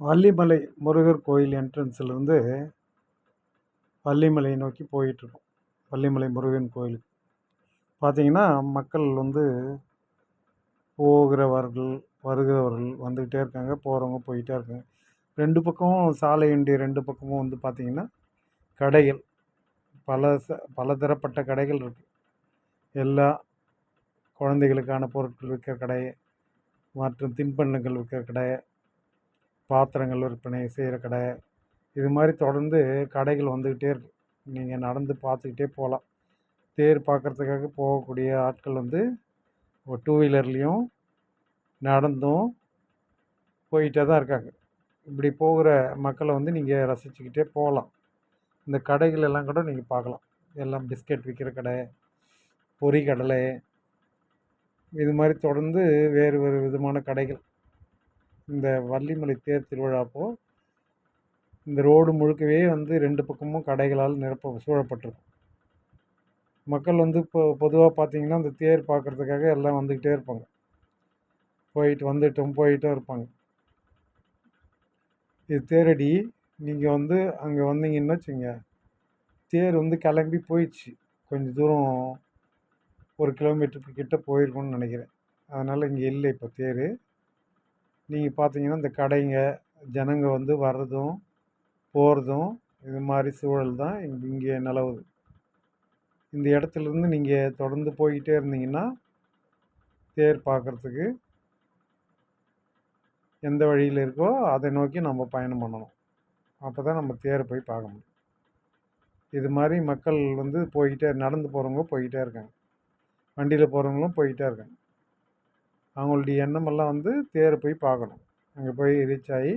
வள்ளிமலை முருகர் கோயில் என்ட்ரன்ஸ்லேருந்து வள்ளிமலை நோக்கி போயிட்டுருக்கோம். வள்ளிமலை முருகன் கோயிலுக்கு. பார்த்தீங்கன்னா மக்கள் வந்து போகிறவர்கள் வருகிறவர்கள் வந்துக்கிட்டே இருக்காங்க போகிறவங்க போயிட்டே இருக்காங்க. ரெண்டு பக்கமும் சாலை ரெண்டு பக்கமும் வந்து பார்த்திங்கன்னா கடைகள். பல ச பலதரப்பட்ட கடைகள் இருக்குது எல்லா குழந்தைகளுக்கான பொருட்கள் விற்கிற கடை மற்றும் தின்பண்ணங்கள் விற்கிற கடை பாத்திரங்கள் விற்பனை செய்கிற கடை இது மாதிரி தொடர்ந்து கடைகள் வந்துக்கிட்டே இருக்குது நீங்கள் நடந்து பார்த்துக்கிட்டே போகலாம் தேர் பார்க்குறதுக்காக போகக்கூடிய ஆட்கள் வந்து டூ வீலர்லேயும் நடந்தும் போயிட்டே தான் இருக்காங்க. இப்படி போகிற மக்களை வந்து நீங்கள் ரசிச்சுக்கிட்டே போகலாம். இந்த கடைகள் எல்லாம் கூட நீங்கள் பார்க்கலாம் எல்லாம் பிஸ்கெட் விற்கிற கடை பொரி கடலை இது மாதிரி தொடர்ந்து வேறு வேறு விதமான கடைகள். இந்த வள்ளிமலை தேர் திருவிழா அப்போது இந்த ரோடு முழுக்கவே வந்து ரெண்டு பக்கமும் கடைகளால் நிரப்ப சூழப்பட்டிருக்கும். மக்கள் வந்து இப்போ பொதுவாக பார்த்தீங்கன்னா இந்த தேர் பார்க்குறதுக்காக எல்லாம் வந்துக்கிட்டே இருப்பாங்க. போயிட்டு வந்துட்டும் போயிட்டும் இருப்பாங்க. இது தேரடி நீங்கள் வந்து அங்கே வந்தீங்கன்னு வச்சுங்க தேர் வந்து கிளம்பி போயிடுச்சு. கொஞ்சம் தூரம் ஒரு கிலோமீட்டருக்கு கிட்டே போயிருக்கோன்னு நினைக்கிறேன். அதனால் இங்கே இல்லை இப்போ தேர். நீங்கள் பார்த்தீங்கன்னா இந்த கடைங்க ஜனங்க வந்து வர்றதும் போகிறதும் இது மாதிரி சூழல் தான் இங்கே இங்கே நிலவுது. இந்த இடத்துலேருந்து நீங்கள் தொடர்ந்து போய்கிட்டே இருந்தீங்கன்னா தேர் பார்க்குறதுக்கு எந்த வழியில் இருக்கோ அதை நோக்கி நம்ம பயணம் பண்ணணும். அப்போ தான் நம்ம தேரை போய் பார்க்க முடியும். இது மாதிரி மக்கள் வந்து போய்கிட்டே நடந்து போகிறவங்க போய்கிட்டே இருக்காங்க. வண்டியில் போகிறவங்களும் போய்கிட்டே இருக்காங்க. அவங்களுடைய எண்ணமெல்லாம் வந்து தேரை போய் பார்க்கணும். அங்கே போய் ரீச் ஆகி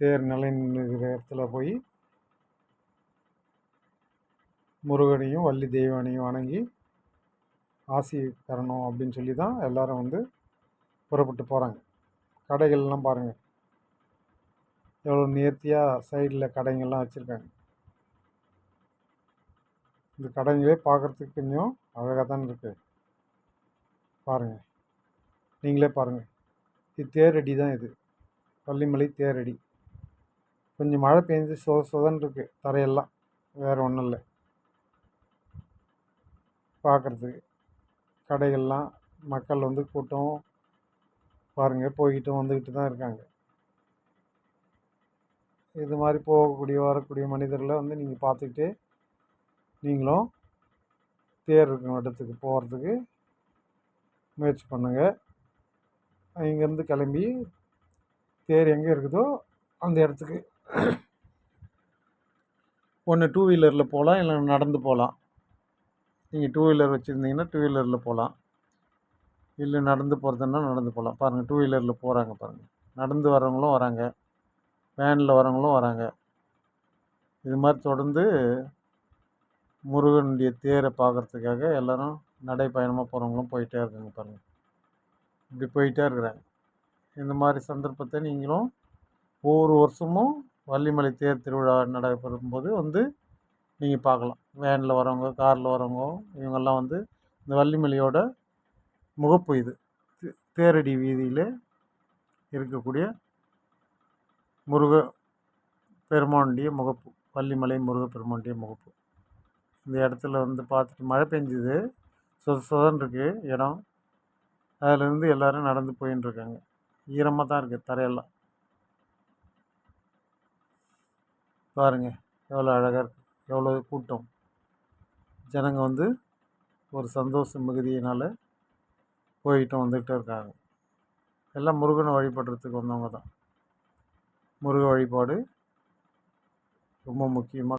தேர் நிலை நின்றுக்கிற இடத்துல போய் முருகனையும் வள்ளி தெய்வானையும் வணங்கி ஆசி தரணும் அப்படின்னு சொல்லி தான் எல்லோரும் வந்து புறப்பட்டு போகிறாங்க கடைகள்லாம் பாருங்கள் எவ்வளோ நேர்த்தியாக சைடில் கடைங்கள்லாம் வச்சுருக்காங்க. இந்த கடைங்களே பார்க்குறதுக்கு கொஞ்சம் அழகாக தான் இருக்குது பாருங்கள் நீங்களே பாருங்கள் இது தேரடி தான் இது. பள்ளிமலை தேரடி. கொஞ்சம் மழை பெஞ்சு சொ சொதன்னு இருக்குது தரையெல்லாம். வேறு ஒன்றும் இல்லை. பார்க்குறதுக்கு கடைகள்லாம் மக்கள் வந்து கூட்டம் பாருங்கள் போய்கிட்டும் வந்துக்கிட்டு தான் இருக்காங்க. இது மாதிரி போகக்கூடிய வரக்கூடிய மனிதர்களை வந்து நீங்கள் பார்த்துக்கிட்டே நீங்களும் தேர் இருக்கிற இடத்துக்கு போகிறதுக்கு முயற்சி பண்ணுங்கள் இங்கேருந்து கிளம்பி தேர் எங்கே இருக்குதோ அந்த இடத்துக்கு. ஒன்று டூ வீலரில் போகலாம் இல்லை நடந்து போகலாம். நீங்கள் டூ வீலர் வச்சுருந்தீங்கன்னா டூ வீலரில் போகலாம். இல்லை நடந்து போகிறதுன்னா நடந்து போகலாம். பாருங்கள் டூ வீலரில் போகிறாங்க பாருங்கள் நடந்து வரவங்களும் வராங்க. வேனில் வரவங்களும் வராங்க. இது மாதிரி தொடர்ந்து முருகனுடைய தேரை பார்க்குறதுக்காக எல்லோரும் நடைப்பயணமாக போகிறவங்களும் போயிட்டே இருக்காங்க பாருங்கள் இப்படி போயிட்டே இருக்கிறாங்க இந்த மாதிரி சந்தர்ப்பத்தை நீங்களும் ஒவ்வொரு வருஷமும் வள்ளிமலை தேர் திருவிழா நடைபெறும் போது வந்து நீங்கள் பார்க்கலாம். வேனில் வரவங்க காரில் வரவங்க இவங்கெல்லாம் வந்து இந்த வள்ளிமலையோட முகப்பு இது. தேரடி வீதியில் இருக்கக்கூடிய முருக பெருமானுடைய முகப்பு வள்ளிமலை முருக பெருமானுடைய முகப்பு. இந்த இடத்துல வந்து பார்த்துட்டு மழை பெஞ்சுது. சொத சொதன் இருக்குது இடம். அதுலேருந்து எல்லோரும் நடந்து போயின்னு இருக்காங்க ஈரமாக தான் இருக்குது தரையெல்லாம். பாருங்கள் எவ்வளோ அழகாக இருக்குது எவ்வளோ கூட்டம். ஜனங்க வந்து ஒரு சந்தோஷ மிகுதியினால் போயிட்டும் வந்துக்கிட்டே இருக்காங்க. எல்லாம் முருகனை வழிபடுறதுக்கு வந்தவங்க தான். முருக வழிபாடு ரொம்ப முக்கியமாக